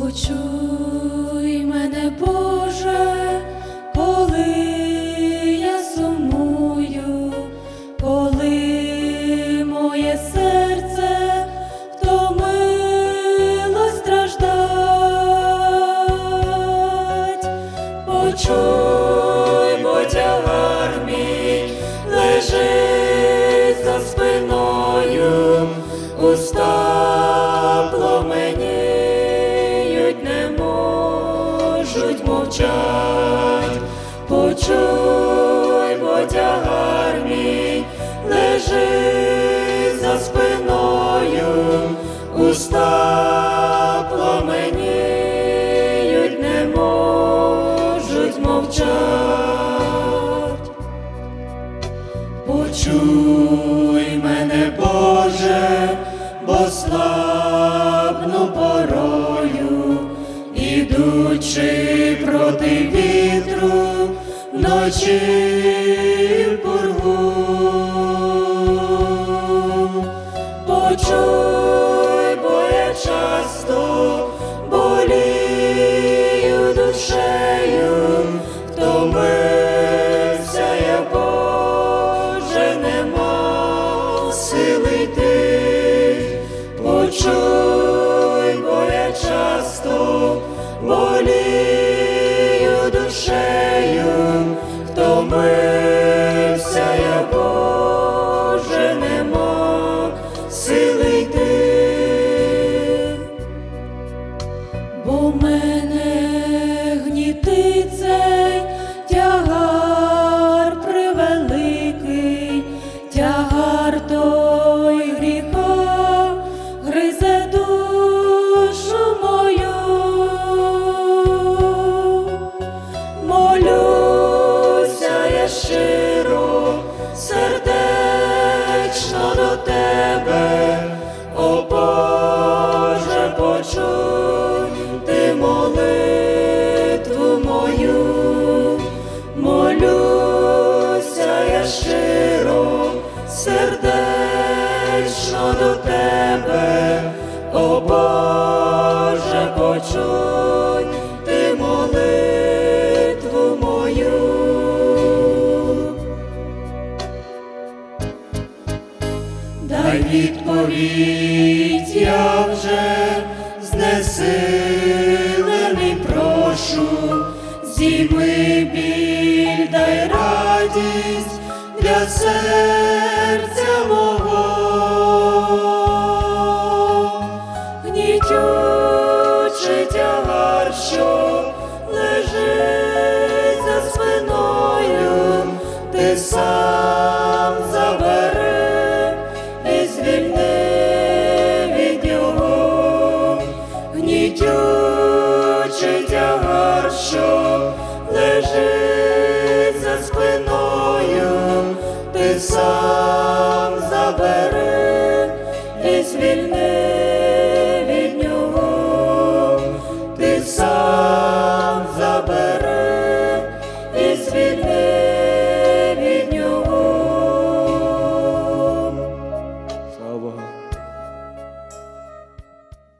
Почуй мене, Боже, коли я сумую, коли моє серце втомилось страждать. Почуй, бо тягар мій лежить за спиною, уста пламеніють, можуть мовчать. Почуй, бо тягар мій лежить за спиною, уста пламеніють, не можуть мовчать. Почуй ідучи проти вітру, вночі в пургу. Почуй, бо я часто болію душею, втомився я, Боже, нема сили йти. Почуй, часто щиро, сердечно до тебе, о Боже, почуй ти молитву мою. Дай відповідь, я вже знесилений прошу, зійми біль, дай радість для серця мого. Гнітючий тягар, що лежить за спиною, ти сам забери і звільни від його. Гнітючий тягар, що лежить за спиною, ти